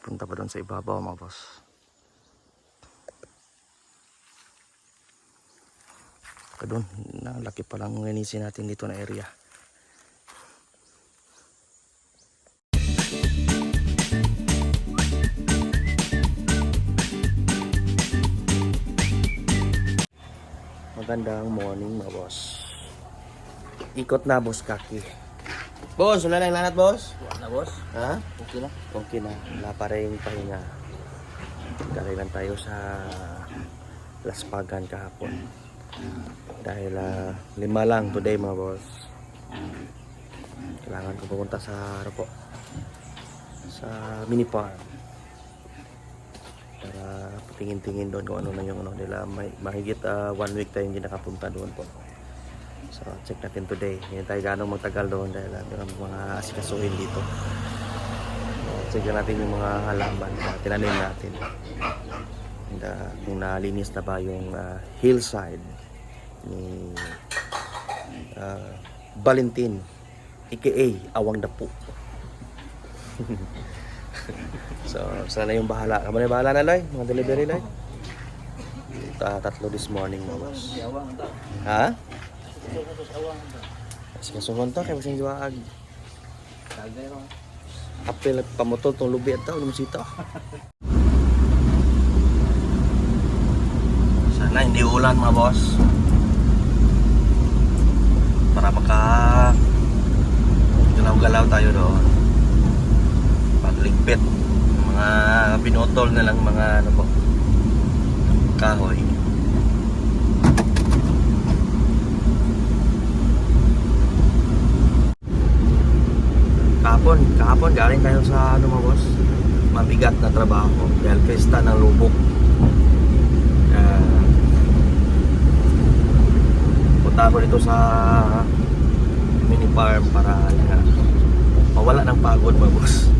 Punta pa doon sa ibabaw mga boss. Ka doon, nalaki pa lang linisin natin dito na area. Magandang morning mga boss. Ikot na boss kaki. Boss, wala na yung lanat boss? Na boss? Ha? Okay na. Okay na, wala pa rin pahinga. Galing lang tayo sa Laspagan kahapon. Dahil ah, lima lang today mga boss. Kailangan ko pumunta sa ano po, sa mini farm. Para patingin-tingin doon kung ano na yung ano nila. May, mahigit ah, one week tayo hindi nakapunta doon po. So check natin today. Hindi tayo gano'ng magtagal doon dahil uh, meron mga asikasuhin dito. Check natin yung mga halaman na tinanim natin. And, uh, kung nalinis na ba yung uh, hillside ni uh, Valentin aka Awang Dapo. so, sana yung bahala. Kamu na bahala na, Loy? Mga delivery, Loy? Ta- tatlo this morning, ito. Ha? Sige, sumunta kayo sa iwaag. Tagay ro. Apel at pamotol tong lubi at tao, lumusita. Sana hindi ulan mga boss. Para maka galaw-galaw tayo doon. Pagligpit. Mga pinutol na lang mga ano po, kahoy. Kahapon, galing tayo sa ano mga boss, mabigat na trabaho dahil pesta ng lubok. Uh, punta ako dito sa mini farm para uh, mawala ng pagod mga boss.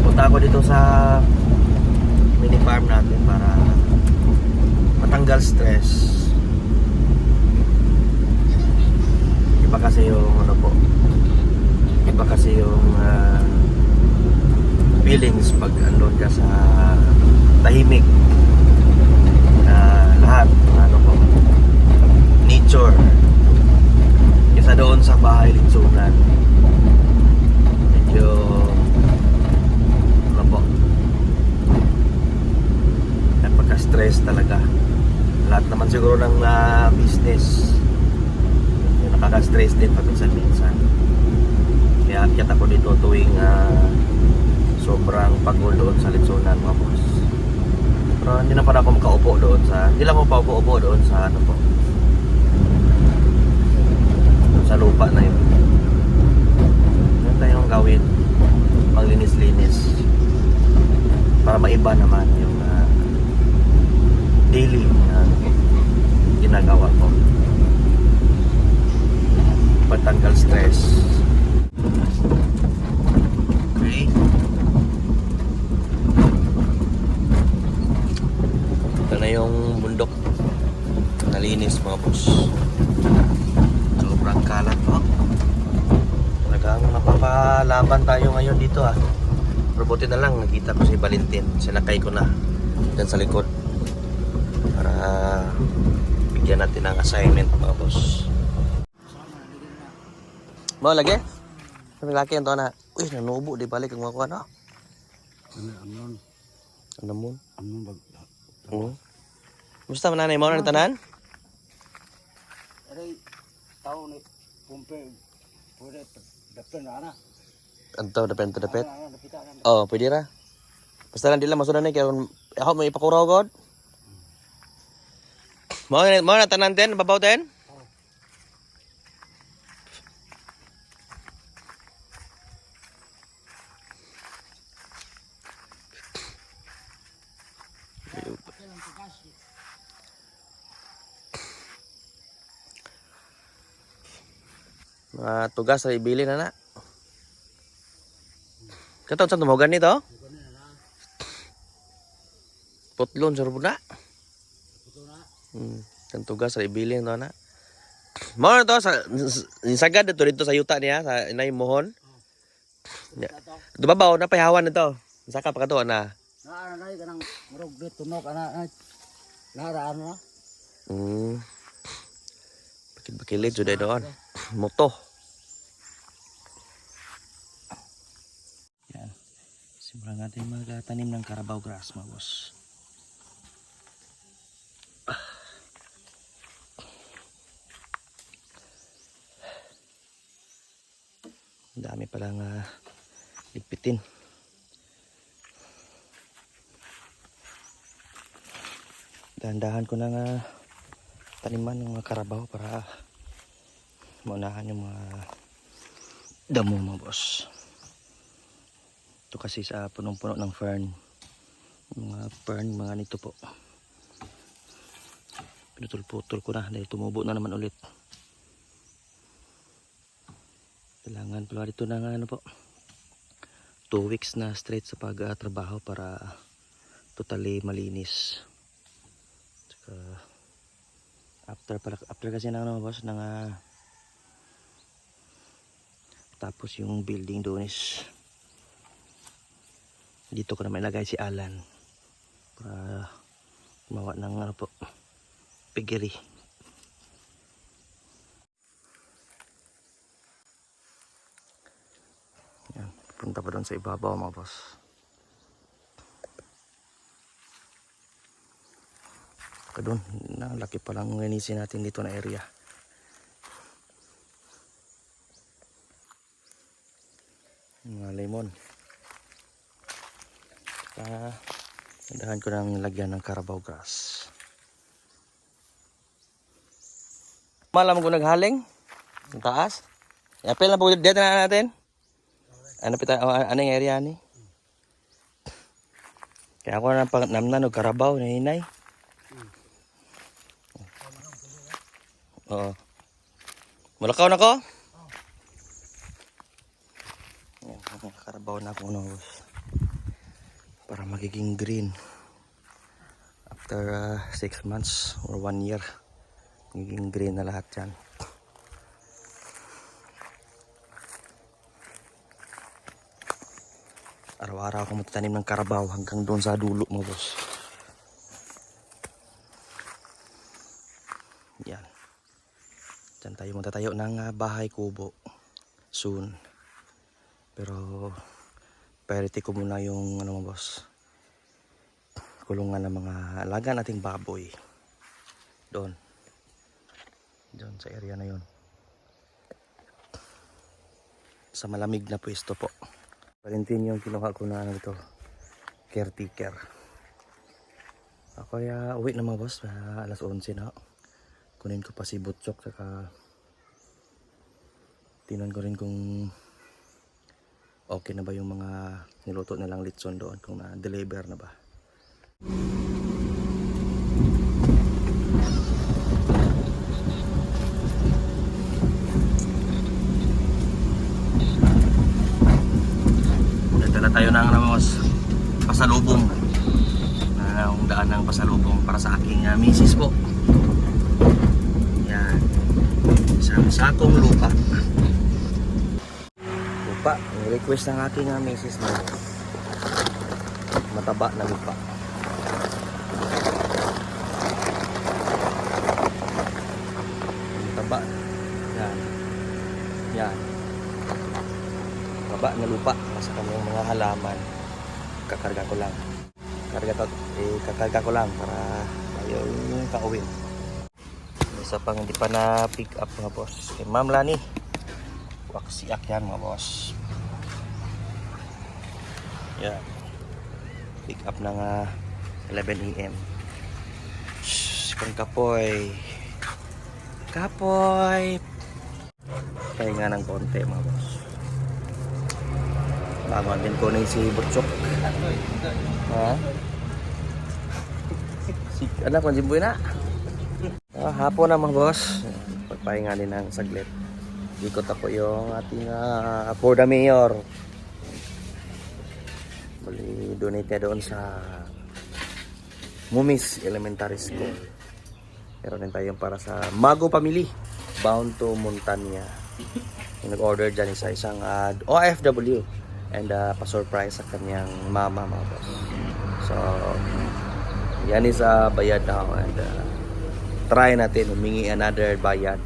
Punta ako dito sa mini farm natin para matanggal stress. Iba kasi yung ano po, iba kasi yung ah, feelings pag andun ka sa tahimik na lahat ano po nature. Kesa doon sa bahay litsunan medyo ano po napaka-stress talaga. Lahat naman siguro ng ah, business nakaka-stress din paminsan-minsan kaya akyat ako dito tuwing ah, sobrang pagod doon sa litsunan mga boss. Pero hindi na pala ako makaupo doon sa, hindi lang ako paupo-upo doon sa ano po. Doon sa lupa na yun. Meron tayong gawin, maglinis-linis. Para maiba naman yung ah, daily na ginagawa ko. Patanggal stress. Okay. Ito na yung bundok. Nalinis mga boss. Sobrang kalat po. Talagang napapalaban tayo ngayon dito ah. Pero buti na lang nakita ko si Valentin. Sinakay ko na dyan sa likod. Para bigyan natin ng assignment mga boss. Mau lagi? Sabi laki ang na. Uy, nanubo di balik ang mga kuha na. Ano, amnon, Ano mo? amnon bag, Oo. Musta man nanay mo na tanan? aray, tao ni pumpe, pwede, dapat na na. Anto depend to depend. Oh, pwede ra. Basta lang dila masunan ni kaya ako may ipakuraw god. Mo na mo na tanan ten, babaw ten. Mga tugas sa ibili na na. Kataon sa tumugan nito? Putlon sa rubuna. Hmm. Kan tugas sa ibili na na. Mo to sa sagad dito dito sa yuta niya sa inay mohon. Ya. Dumabaw na payawan na to. Saka pa kato na. Na na kanang murog bit tunok ana ana. Lara ano. Hmm. Bakit-bakilid sudah doon. Moto. Simulan natin magtanim ng Carabao grass mga boss. Dami palang uh, ligpitin. Dahan-dahan ko na nga taniman ng mga karabaw para maunahan yung mga damo mga boss. Ito kasi sa punong-puno ng fern. Mga fern, mga nito po. Pinutol-putol ko na dahil tumubo na naman ulit. Kailangan pala dito na nga ano po. 2 weeks na straight sa pagtrabaho para totally malinis. Tsaka after pala after kasi ng ano boss ng ah, tapos yung building doon is dito ko naman ilagay si Alan para gumawa ng ano po piggery. Yan punta pa doon sa ibabaw mga boss. Ka doon na laki pa lang linisin natin dito na area. Mga lemon Saka dahan ko nang lagyan ng Carabao grass. Malam ko naghaling? Ang taas? Apel na po dito na natin. Ano pita oh, anong area ni? Kaya ako na pang namnan og Carabao na hinay Oo. Mulakaw na ko? Yan, nakakarabaw na ako boss. Para magiging green. After 6 months or 1 year, magiging green na lahat yan. Araw-araw ako magtatanim ng karabaw hanggang doon sa dulo mo, boss. Yan. Diyan tayo magtatayo ng ah, bahay kubo soon. Pero priority ko muna yung ano mo boss. Kulungan ng mga alaga nating baboy. Doon. Doon sa area na yun. Sa malamig na pwesto po. Valentin yung kinuha ko na ano ito. Caretaker. Ako ya uwi na mga boss. ah, alas 11 na kunin ko pa si Butchok saka tinan ko rin kung okay na ba yung mga niluto nilang litson doon kung na-deliver na ba Nagdala tayo ng ano, mas pasalubong na uh, daan ng pasalubong para sa aking uh, misis po yan. Isang sakong lupa. Lupa. Request ng aking uh, misis na mataba na lupa. Mataba. Yan. Yan. Mataba na lupa. Nasa kanyang mga halaman. Kakarga ko lang. Karga ko, eh, kakarga ko lang para tayo yung kauwi. Isa pang hindi pa na pick up mga boss. Kay Ma'am Lani. Waksiak yan mga boss. Yan. Pick up ng ah, 11 a.m. Shhh, kang kapoy. Kapoy. Pahinga ng konti mga boss. Bago din kunin si Butchok. Ha? Si, anak ko, si na. Ah, hapon na mga boss. Pagpahinga din ng saglit. Ikot ako yung ating uh, for the mayor. Bali, donate doon sa Mumis Elementary School. Meron din tayong para sa Mago Family. Bound to Montanya. Yung nag-order dyan isa isang ah, OFW and uh, pa-surprise sa kanyang mama mga boss. So, yan is uh, bayad now and uh, try natin humingi another bayad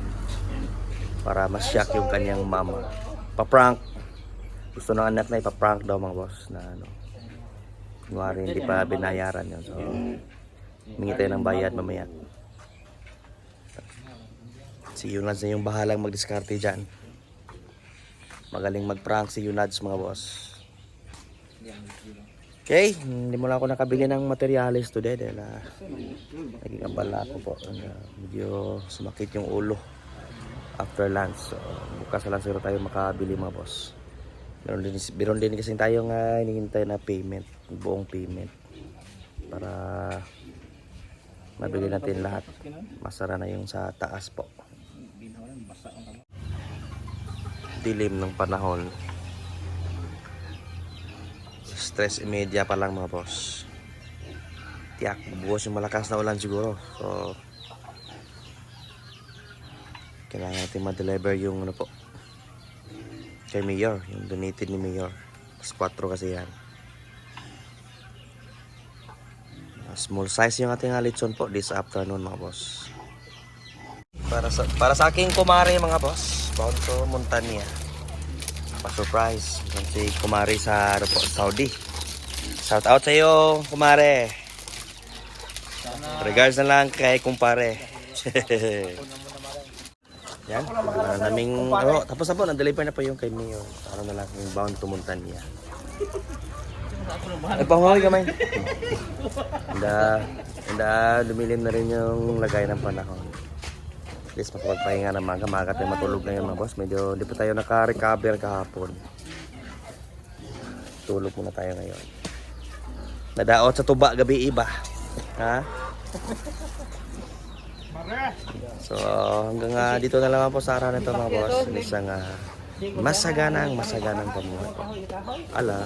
para mas shock yung kanyang mama. Pa-prank. Gusto ng anak na ipa-prank daw mga boss na ano. Kunwari hindi pa binayaran yun. So, humingi tayo ng bayad mamaya. Si Yunads na yung bahalang magdiskarte dyan. Magaling mag-prank si Yunads mga boss. Okay, hindi mo lang ako nakabili ng materials today dahil uh, naging abala ako po. Uh, medyo sumakit yung ulo after lunch. So, bukas na lang siguro tayo makabili mga boss. Meron din, meron din kasi tayong uh, hinihintay na payment, buong payment. Para mabili natin lahat. Masara na yung sa taas po. Dilim ng panahon. Stress media pa lang mga boss. Tiyak, bubuhos yung malakas na ulan siguro. So, kailangan natin ma-deliver yung ano po kay Mayor, yung donated ni Mayor. Mas 4 kasi yan. Ah, Small size yung ating halitson po this afternoon mga boss. Para sa para sa aking kumare mga boss, bound to Montania. Pa-surprise. Si kumare sa ano po, Saudi. Shout out sa iyo, kumare. Regards na lang kay kumpare. Yan. Uh, naming, oh, tapos na po, na-deliver na po yung kay Mayor. Para na lang yung bound to Montania. Ay, panghuli kamay. Handa, handa, lumilim na rin yung lagay ng panahon. At least makapagpahinga na mga maaga tayo matulog na yun mga boss. Medyo hindi pa tayo naka-recover kahapon. Tulog muna tayo ngayon. Nadaot sa tuba gabi iba. Ha? So hanggang ah, dito na lang po sa araw na ito mga boss. Isang uh, masaganang masaganang pamuhay. Ala.